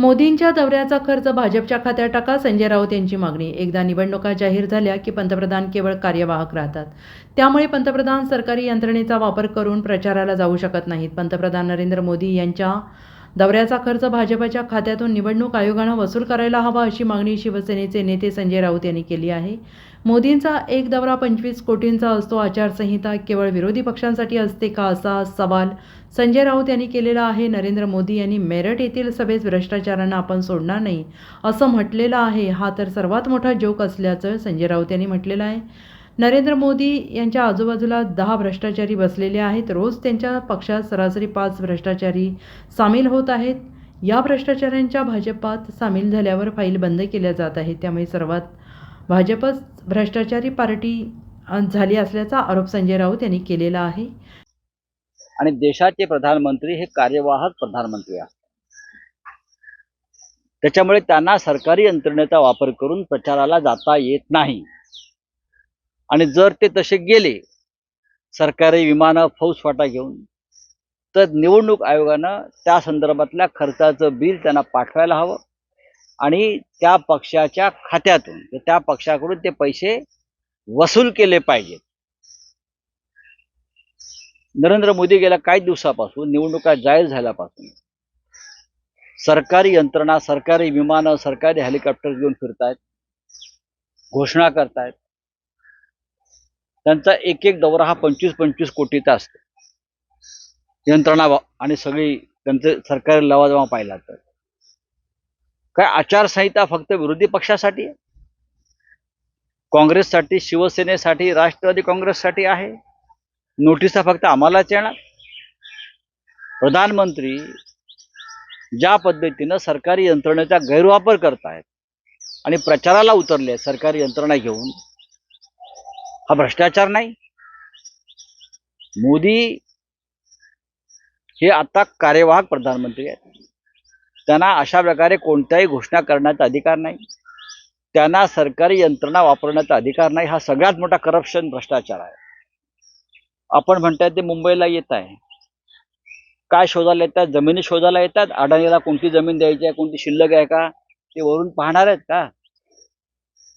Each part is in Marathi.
मोदींच्या दौऱ्याचा खर्च भाजपच्या खात्यात टाका संजय राऊत यांची मागणी. एकदा निवडणुका जाहीर झाल्या की पंतप्रधान केवळ कार्यवाहक राहतात. त्यामुळे पंतप्रधान सरकारी यंत्रणेचा वापर करून प्रचाराला जाऊ शकत नाहीत. पंतप्रधान नरेंद्र मोदी यांच्या दौऱ्याचा खर्च भाजपच्या खात्यातून निवडणूक आयोगानं वसूल करायला हवा अशी मागणी शिवसेनेचे नेते संजय राऊत यांनी केली आहे. मोदींचा एक दौरा पंचवीस कोटींचा असतो आचारसंहिता केवळ विरोधी पक्षांसाठी असते का असा सवाल संजय राऊत यांनी केलेला आहे. नरेंद्र मोदी यांनी मेरठ येथील सभेत भ्रष्टाचारांना आपण सोडणार नाही असं म्हटलेलं आहे. हा तर सर्वात मोठा जोक असल्याचं संजय राऊत यांनी म्हटलेलं आहे. नरेंद्र मोदी यांच्या आजूबाजूला दहा भ्रष्टाचारी बसलेले आहेत. रोज त्यांच्या पक्षात सरासरी पाच भ्रष्टाचारी सामील होत आहेत. या भ्रष्टाचारांच्या भाजपात सामील झाल्यावर फाईल बंद केल्या जात आहे त्यामुळे सर्वात भाजपच भ्रष्टाचारी पार्टी झाली असल्याचा आरोप संजय राऊत यांनी केलेला आहे. आणि देशाचे प्रधानमंत्री हे कार्यवाहक प्रधानमंत्री असतात त्याच्यामुळे त्यांना सरकारी यंत्रणेचा वापर करून प्रचाराला जाता येत नाही. आणि जर ते तसे गेले सरकारी विमानं फौजफाटा घेऊन तर निवडणूक आयोगानं त्या संदर्भातल्या खर्चाचं बिल त्यांना पाठवायला हवं आणि त्या पक्षाच्या खात्यातून त्या पक्षाकडून ते पैसे वसूल केले पाहिजेत. नरेंद्र मोदी गेल्या काही दिवसापासून निवडणुका जाहीर झाल्यापासून सरकारी यंत्रणा सरकारी विमानं सरकारी हेलिकॉप्टर घेऊन फिरतायत घोषणा करतायत. त्यांचा एक एक दौरा हा पंचवीस पंचवीस कोटीचा असतो. यंत्रणा आणि सगळी त्यांचे सरकारी लवाजमा पाहिला तर. काय आचारसंहिता फक्त विरोधी पक्षासाठी काँग्रेससाठी शिवसेनेसाठी राष्ट्रवादी काँग्रेससाठी आहे? नोटिसा फक्त आम्हालाच येणार? प्रधानमंत्री ज्या पद्धतीनं सरकारी यंत्रणेचा गैरवापर करतायत आणि प्रचाराला उतरले सरकारी यंत्रणा घेऊन हा भ्रष्टाचार नाही. मोदी हे आता कार्यवाहक प्रधानमंत्री आहेत. त्यांना अशा प्रकारे कोणत्याही घोषणा करण्याचा अधिकार नाही. त्यांना सरकारी यंत्रणा वापरण्याचा अधिकार नाही. हा सगळ्यात मोठा करप्शन भ्रष्टाचार आहे. आपण म्हणताय ते मुंबईला येत आहे. काय शोधायला येतात? जमिनी शोधायला येतात? अडाणीला कोणती जमीन द्यायची आहे? कोणती शिल्लक आहे का? ते वरून पाहणार आहेत का?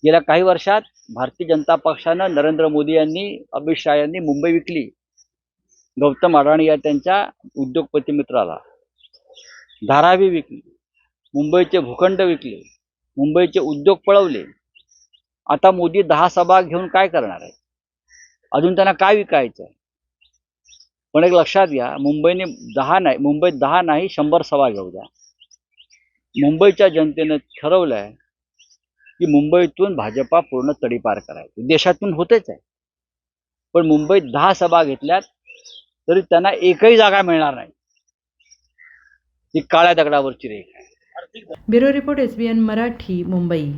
गेल्या काही वर्षात भारतीय जनता पक्षानं नरेंद्र मोदी यांनी अमित शहा यांनी मुंबई विकली. गौतम अडाणी या त्यांच्या उद्योगपती मित्राला. धारावी विकली. मुंबईचे भूखंड विकले. मुंबईचे उद्योग पळवले. आता मोदी दहा सभा घेऊन काय करणार आहे अजून त्यांना काय विकायचं आहे पण एक लक्षात घ्या मुंबईने दहा नाही मुंबईत दहा नाही शंभर सभा घेऊ द्या. मुंबईच्या जनतेनं ठरवलं आहे की मुंबईतून भाजपा पूर्ण तडीपार करायची. देशातून होतेच आहे. पण मुंबईत दहा सभा घेतल्यात तरी त्यांना एकही जागा मिळणार नाही. ती काळ्या दगडावरची रेख आहे. Bureau report S B N Marathi Mumbai.